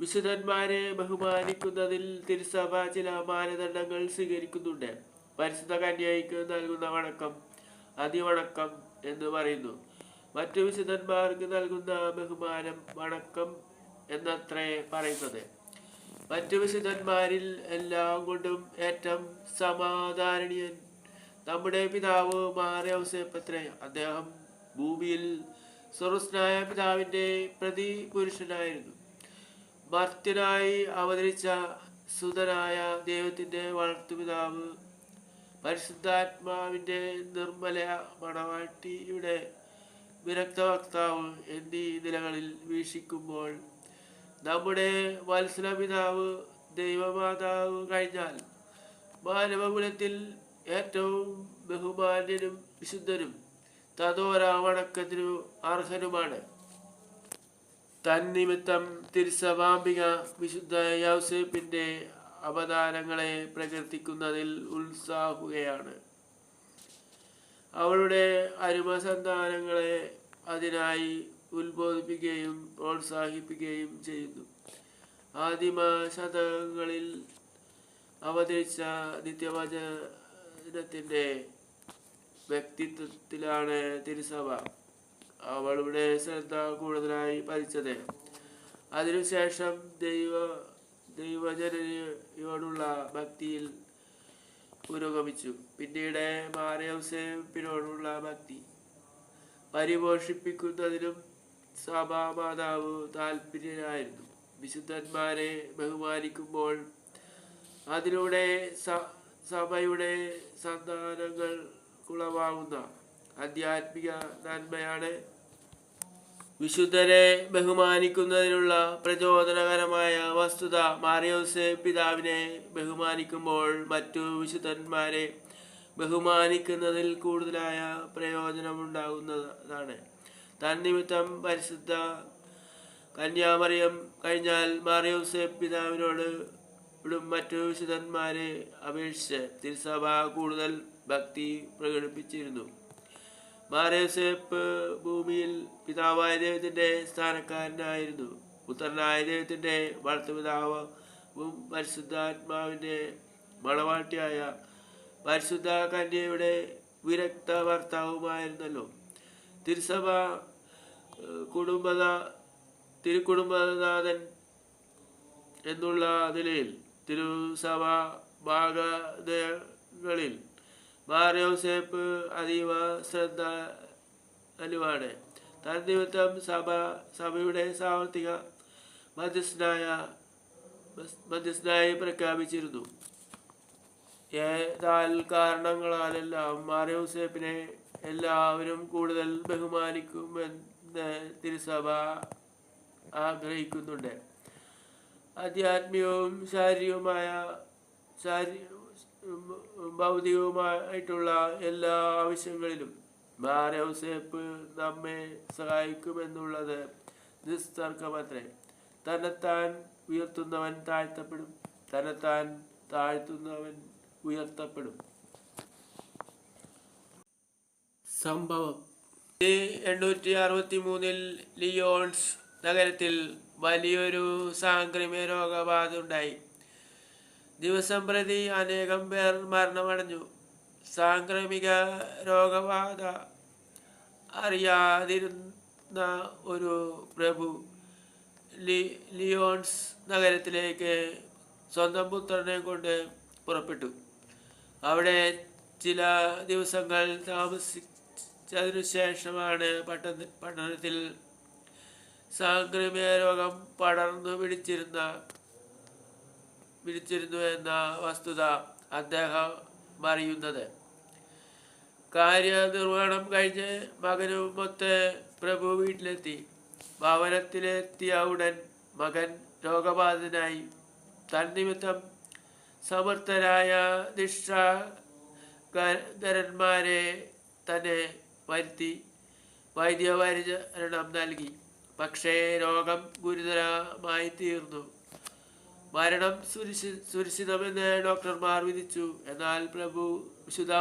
വിശുദ്ധന്മാരെ ബഹുമാനിക്കുന്നതിൽ തിരുസഭ ചില മാനദണ്ഡങ്ങൾ സ്വീകരിക്കുന്നുണ്ട്. പരിശുദ്ധ കന്യായിക്ക് നൽകുന്ന വണക്കം അതിവണക്കം എന്ന് പറയുന്നു. മറ്റു വിശുദ്ധന്മാർക്ക് നൽകുന്ന ബഹുമാനം വണക്കം എന്നത്രേ പറയുന്നത്. മറ്റു വിശുദ്ധന്മാരിൽ എല്ലാം കൊണ്ടും ഏറ്റവും സമാധാരണീയൻ നമ്മുടെ പിതാവ് മാറിയൗസേപ്പത്രേ അദ്ദേഹം ഭൂമിയിൽ സ്വർസ്നായ പിതാവിന്റെ പ്രതി പുരുഷനായിരുന്നു മർത്യനായി അവതരിച്ച സുതനായ ദൈവത്തിന്റെ വളർത്തുപിതാവ് പരിശുദ്ധാത്മാവിന്റെ നിർമ്മല മണവാട്ടിയുടെ വിരക്ത വക്താവ് എന്നീ നിലകളിൽ വീക്ഷിക്കുമ്പോൾ നമ്മുടെ വത്സലപിതാവ് ദൈവമാതാവ് കഴിഞ്ഞാൽ മാനവകുലത്തിൽ ഏറ്റവും ബഹുമാന്യനും വിശുദ്ധനും തതോരാവണക്കത്തിനു അർഹനുമാണ്. തന്നിമിത്തം തിരുസവാംബിക വിശുദ്ധ യൗസേപ്പിന്റെ അവതാരങ്ങളെ പ്രകീർത്തിക്കുന്നതിൽ ഉത്സാഹുകയാണ്. അവളുടെ അരുമസന്താനങ്ങളെ അതിനായി ഉത്ബോധിപ്പിക്കുകയും പ്രോത്സാഹിപ്പിക്കുകയും ചെയ്യുന്നു ആദിമ ശതകങ്ങളിൽ അവതരിച്ച നിത്യവചനത്തിന്റെ വ്യക്തിത്വത്തിലാണ് തിരുസഭ. അവളുടെ ശ്രദ്ധ കൂടുതലായി പതിച്ചത്. അതിനുശേഷം ദൈവ ദൈവജനയോടുള്ള ഭക്തിയിൽ പുരോഗമിച്ചു. പിന്നീട് മാറിയൗസേപ്പിനോടുള്ള ഭക്തി. പരിപോഷിപ്പിക്കുന്നതിനും സഭാമാതാവ് താല്പര്യനായിരുന്നു വിശുദ്ധന്മാരെ ബഹുമാനിക്കുമ്പോൾ അതിലൂടെ സഭയുടെ സന്താനങ്ങൾ കുളമാവുന്ന ആധ്യാത്മിക നന്മയാണ് വിശുദ്ധരെ ബഹുമാനിക്കുന്നതിനുള്ള പ്രചോദനകരമായ വസ്തുത മാറിയോസെ പിതാവിനെ ബഹുമാനിക്കുമ്പോൾ മറ്റു വിശുദ്ധന്മാരെ ബഹുമാനിക്കുന്നതിൽ കൂടുതലായ പ്രയോജനമുണ്ടാകുന്നതാണ്. തന്നിമിത്തം പരിശുദ്ധ കന്യാമറിയം കഴിഞ്ഞാൽ മാറിയോസ് പിതാവിനോട് ഇടും മറ്റു വിശുദ്ധന്മാരെ അപേക്ഷിച്ച് തിരുസഭ കൂടുതൽ ഭക്തി പ്രകടിപ്പിച്ചിരുന്നു. മാറിയോസേപ്പ് ഭൂമിയിൽ പിതാവായ ദൈവത്തിന്റെ സ്ഥാനക്കാരനായിരുന്നു. പുത്രനായ ദൈവത്തിന്റെ വളർത്തുപിതാവും പരിശുദ്ധാത്മാവിന്റെ മണവാട്ടിയായ പരിശുദ്ധ കന്യയുടെ വിരക്ത ഭർത്താവുമായിരുന്നല്ലോ തിരുസഭ കുടുംബത തിരുക്കുടുംബനാഥൻ എന്നുള്ള നിലയിൽ തിരുസഭ ഭാഗതകളിൽ മാറിയോസേപ്പ് അതീവ ശ്രദ്ധ അനുവാണ് തന്നിമിത്തം സഭ സഭയുടെ സാമ്പത്തിക മധ്യസ്ഥനായ മധ്യസ്ഥനായി പ്രഖ്യാപിച്ചിരുന്നു. ഏതാൽ കാരണങ്ങളാലെല്ലാം മാറിയോസേപ്പിനെ എല്ലാവരും കൂടുതൽ ബഹുമാനിക്കുമെന്ന് തിരുസഭ ആഗ്രഹിക്കുന്നുണ്ട്. ആധ്യാത്മികവും ശാരീരികവുമായ ശാരീ ഭൗതികവുമായിട്ടുള്ള എല്ലാ ആവശ്യങ്ങളിലും മാരൗസേപ്പ് നമ്മെ സഹായിക്കുമെന്നുള്ളത് നിസ്തർക്കമത്രേ. തന്നെത്താൻ ഉയർത്തുന്നവൻ താഴ്ത്തപ്പെടും. തന്നെത്താൻ താഴ്ത്തുന്നവൻ ഉയർത്തപ്പെടും. സംഭവം. എണ്ണൂറ്റി അറുപത്തി മൂന്നിൽ ലിയോൺസ് നഗരത്തിൽ വലിയൊരു സാംക്രമിക രോഗബാധ ഉണ്ടായി. ദിവസം പ്രതി അനേകം പേർ മരണമടഞ്ഞു. സാംക്രമിക രോഗബാധ അറിയാതിരുന്ന ഒരു പ്രഭു ലി ലിയോൺസ് നഗരത്തിലേക്ക് സ്വന്തം പുത്രനെ കൊണ്ട് പുറപ്പെട്ടു. അവിടെ ചില ദിവസങ്ങൾ താമസിച്ചതിനു ശേഷമാണ് പട്ടണ പട്ടണത്തിൽ സാംക്രമിക രോഗം പടർന്നു പിടിച്ചിരുന്ന പിടിച്ചിരുന്നു എന്ന വസ്തുത അദ്ദേഹം അറിയുന്നത് കാര്യനിർവഹണം കഴിഞ്ഞ് മകനുമൊത്ത് പ്രഭു വീട്ടിലെത്തി. ഭവനത്തിലെത്തിയ ഉടൻ മകൻ രോഗബാധിതനായി. തന്നിമിത്തം സമർത്ഥരായ നിഷ്ഠരന്മാരെ തന്നെ വരുത്തി വൈദ്യപരിചരണം നൽകി. പക്ഷേ രോഗം ഗുരുതരമായി തീർന്നു. മരണം സുരക്ഷി സുരക്ഷിതമെന്ന് ഡോക്ടർമാർ വിധിച്ചു. എന്നാൽ പ്രഭു വിശുദ്ധ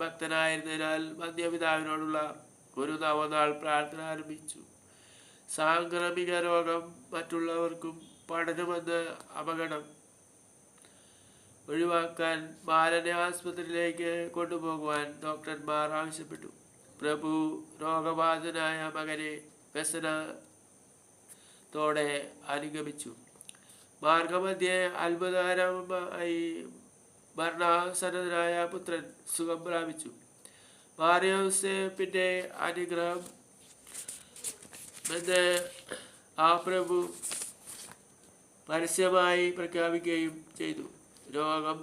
ഭക്തനായിരുന്നതിനാൽ മദ്യപിതാവിനോടുള്ള ഒരു നവനാൾ പ്രാർത്ഥന ആരംഭിച്ചു. സാംക്രമിക രോഗം മറ്റുള്ളവർക്കും പഠനമെന്ന് അപകടം ഒഴിവാക്കാൻ ബാലനെ ആസ്പത്രിയിലേക്ക് കൊണ്ടുപോകുവാൻ ഡോക്ടർമാർ ആവശ്യപ്പെട്ടു. പ്രഭു രോഗബാധിതനായ മകനെ വ്യസനത്തോടെ അനുഗമിച്ചു. മാർഗമധ്യേ അത്ഭുതകരമായി മരണാസന്നതനായ പുത്രൻ സുഖം പ്രാപിച്ചു. മാറിയോസേപ്പിന്റെ അനുഗ്രഹം എന്ന് ആ പ്രഭു പരസ്യമായി പ്രഖ്യാപിക്കുകയും ചെയ്തു. രോഗം.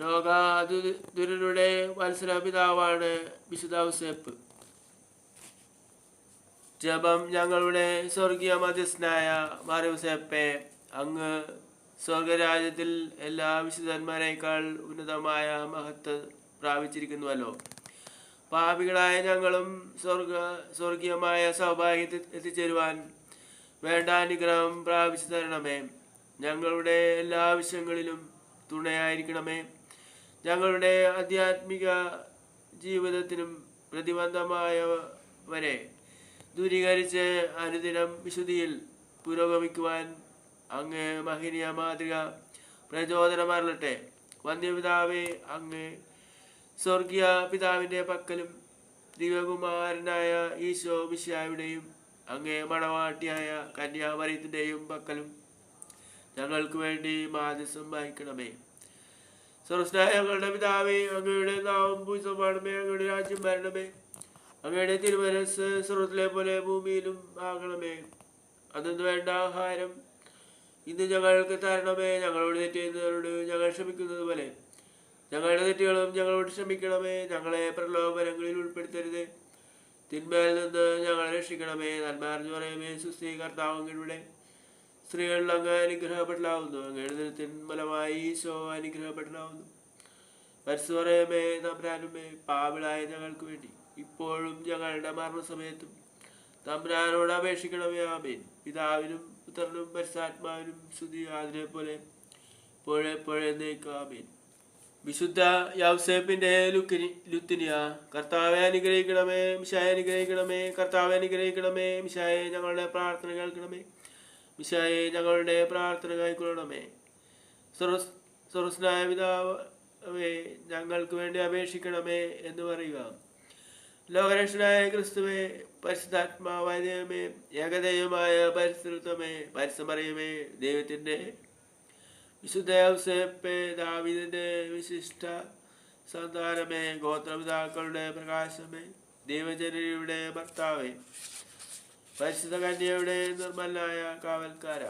രോഗാതുരനുടെ മത്സരപിതാവാണ് വിശുദ്ധ ജപം ഞങ്ങളുടെ സ്വർഗീയ മധ്യസ്ഥനായ മാറിയുസേപ്പെ അങ്ങ് സ്വർഗരാജ്യത്തിൽ എല്ലാ വിശുദ്ധന്മാരെക്കാൾ ഉന്നതമായ മഹത്വം പ്രാപിച്ചിരിക്കുന്നുവല്ലോ. പാപികളായ ഞങ്ങളും സ്വർഗ സ്വർഗീയമായ സൗഭാഗ്യത്തിൽ എത്തിച്ചേരുവാൻ വേണ്ട അനുഗ്രഹം പ്രാപിച്ചു തരണമേ ഞങ്ങളുടെ എല്ലാ ആവശ്യങ്ങളിലും തുണയായിരിക്കണമേ. ഞങ്ങളുടെ ആധ്യാത്മിക ജീവിതത്തിനും പ്രതിബന്ധമായവരെ ദൂരീകരിച്ച് അനുദിനം വിശുദ്ധിയിൽ പുരോഗമിക്കുവാൻ അങ്ങ് മഹിനിയ മാതൃക പ്രചോദനമരളട്ടെ വന്യപിതാവേ അങ്ങ് സ്വർഗീയ പിതാവിന്റെ പക്കലും ദിവകുമാരനായ ഈശോ മിശിയായുടെയും അങ്ങേ മണവാട്ടിയായ കന്യാമറിയത്തിന്റെയും പക്കലും ഞങ്ങൾക്ക് വേണ്ടി മാധ്യസം വഹിക്കണമേ സ്വർസ്നായ ഞങ്ങളുടെ പിതാവേ അങ്ങയുടെ നാവും പൂജമാണമേ അങ്ങയുടെ രാജ്യം വരണമേ. അങ്ങയുടെ തിരുമനസ് സ്വർഗത്തിലെ പോലെ ഭൂമിയിലും ആകണമേ. അതെന്ന് വേണ്ട ആഹാരം? ഇന്ന് ഞങ്ങൾക്ക് തരണമേ. ഞങ്ങളോട് തെറ്റുന്നവരോട് ഞങ്ങൾ ക്ഷമിക്കുന്നത് പോലെ. ഞങ്ങളുടെ തെറ്റുകളും ഞങ്ങളോട് ക്ഷമിക്കണമേ. ഞങ്ങളെ പ്രലോഭനങ്ങളിൽ ഉൾപ്പെടുത്തരുത്. തിന്മയിൽ നിന്ന് ഞങ്ങളെ രക്ഷിക്കണമേ. നന്മാർന്ന് പറയുമേ സുസ്ഥി കർത്താവങ്ങളുടെ സ്ത്രീകളിൽ അങ്ങ് അനുഗ്രഹപ്പെടലാവുന്നു. അങ്ങയുടെ ഫലമായി ഈശോ അനുഗ്രഹപ്പെടലാവുന്നു. പരസ്പരമേ തമ്പ്രാനുമേ പാവിളായ ഞങ്ങൾക്ക് വേണ്ടി ഇപ്പോഴും ഞങ്ങളുടെ മരണസമയത്തും തമ്പ്രാനോട് അപേക്ഷിക്കണമേ ആമേൻ. പിതാവിനും പുത്രനും പരിസാത്മാവിനും ശ്രുതി അതിനെ പോലെ ഇപ്പോഴെപ്പോഴേ നീക്കാമേൻ വിശുദ്ധ യൗസേപ്പിന്റെ ലുക്കിനി ലുത്തിനിയ കർത്താവെ അനുഗ്രഹിക്കണമേ മിശായെ അനുഗ്രഹിക്കണമേ കർത്താവെ അനുഗ്രഹിക്കണമേ മിശായെ ഞങ്ങളുടെ പ്രാർത്ഥന കേൾക്കണമേ. മിശായെ ഞങ്ങളുടെ പ്രാർത്ഥന കൈക്കൊള്ളണമേ. സുറസ്നായ പിതാവേ ഞങ്ങൾക്ക് വേണ്ടി അപേക്ഷിക്കണമേ എന്ന് പറയുക. ലോകരക്ഷനായ ക്രിസ്തുവേ പരിശുദ്ധാത്മാവായ ദൈവമേ ഏകദൈവമായ പരിസ്ഥിതത്വമേ പരിസമറിയമേ ദൈവത്തിന്റെ വിശുദ്ധ ദാവിദിന്റെ വിശിഷ്ട സന്താനമേ ഗോത്രപിതാക്കളുടെ പ്രകാശമേ ദൈവജനയുടെ ഭർത്താവേ. പരിശുദ്ധ കന്യയുടെ നിർമ്മലായ കാവൽക്കാര.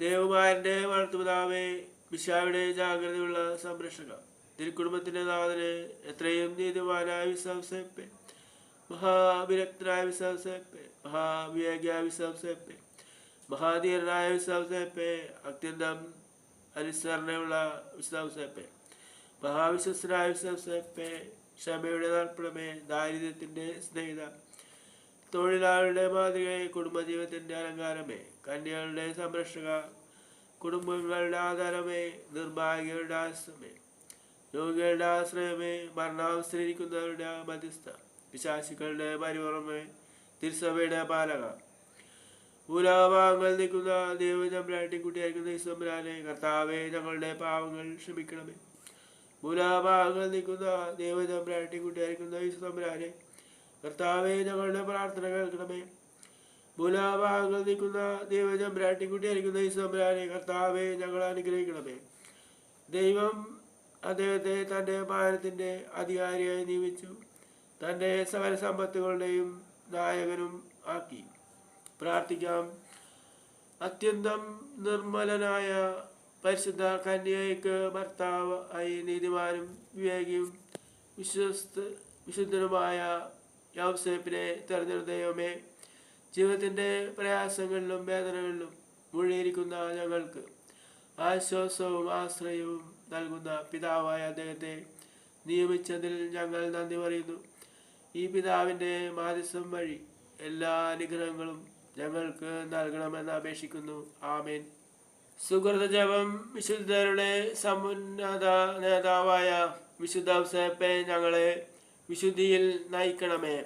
ദേവമാരന്റെ വളർത്തുപിതാവേ വിശാവിടെ ജാഗ്രതയുള്ള സംരക്ഷക തിരുക്കുടുംബത്തിന്റെ നാഥന് എത്രയും നീതിമാനായ വിശ്വാസപ്പെ മഹാവിരക്തനായ വിശ്വാസപ്പെ മഹാവിവേകിയായ വിശ്വാസപ്പെ മഹാധീരനായ വിശ്വാസപ്പെ അത്യന്തം അനുസരണയുള്ള വിശ്വാസപ്പെ മഹാവിശ്വസനായ വിശ്വാസപ്പെ ക്ഷമയുടെ തർപ്പണമേ ദാരിദ്ര്യത്തിന്റെ സ്നേഹിത തൊഴിലാളിയുടെ മാതൃകയെ കുടുംബജീവിതത്തിന്റെ അലങ്കാരമേ. കന്യകളുടെ സംരക്ഷക കുടുംബങ്ങളുടെ ആധാരമേ നിർഭാഗ്യരുടെ ആശ്രമേ. രോഗികളുടെ ആശ്രയമേ മരണാവസ്ഥയിരിക്കുന്നവരുടെ മധ്യസ്ഥ. വിശാസികളുടെ പരിപുറമേ തിരുസഭയുടെ പാലക. ഭൂലാഭാഗങ്ങൾ നിൽക്കുന്ന ദൈവചമ്പ്രാട്ടി കുട്ടിയായിരിക്കുന്ന ഈശ്വരാനെ കർത്താവെ ഞങ്ങളുടെ പാവങ്ങൾ ക്ഷമിക്കണമേ. ഭൂലാഭാഗങ്ങൾ നിൽക്കുന്ന ദൈവചമ്പ്രാട്ടി കുട്ടിയായിരിക്കുന്ന ഈശ്വരാനെ കർത്താവെ ഞങ്ങളുടെ പ്രാർത്ഥന കേൾക്കണമേ. മൂലാഭാഗങ്ങൾ നിൽക്കുന്ന ദൈവചമ്പ്രാട്ടി ഈ സംബ്രാനെ കർത്താവെ ഞങ്ങൾ അനുഗ്രഹിക്കണമേ. ദൈവം അദ്ദേഹത്തെ തന്റെ ഭാരത്തിന്റെ അധികാരിയായി നിയമിച്ചു. തന്റെ സകല സമ്പത്തുകളുടെയും നായകനും ആക്കി. പ്രാർത്ഥിക്കാം. അത്യന്തം നിർമ്മലനായ പരിശുദ്ധ കന്യയ്ക്ക് ഭർത്താവ് ആയി നീതിമാനും വിവേകിയും വിശ്വസ്ത വിശുദ്ധനുമായ യൗസേപ്പിനെ തെരഞ്ഞെടുത്ത ദൈവമേ ജീവിതത്തിന്റെ പ്രയാസങ്ങളിലും വേദനകളിലും മുഴുകിയിരിക്കുന്ന ഞങ്ങൾക്ക് ആശ്വാസവും ആശ്രയവും നൽകുന്ന പിതാവായ അദ്ദേഹത്തെ നിയമിച്ചതിൽ ഞങ്ങൾ നന്ദി പറയുന്നു. ഈ പിതാവിന്റെ മാധ്യസ്ഥം വഴി എല്ലാ അനുഗ്രഹങ്ങളും ഞങ്ങൾക്ക് നൽകണമെന്ന് അപേക്ഷിക്കുന്നു. ആമേൻ. സുഹൃത ജപം വിശുദ്ധരുടെ സമുന്നത നേതാവായ വിശുദ്ധ ഞങ്ങളെ വിശുദ്ധിയിൽ നയിക്കണമേ.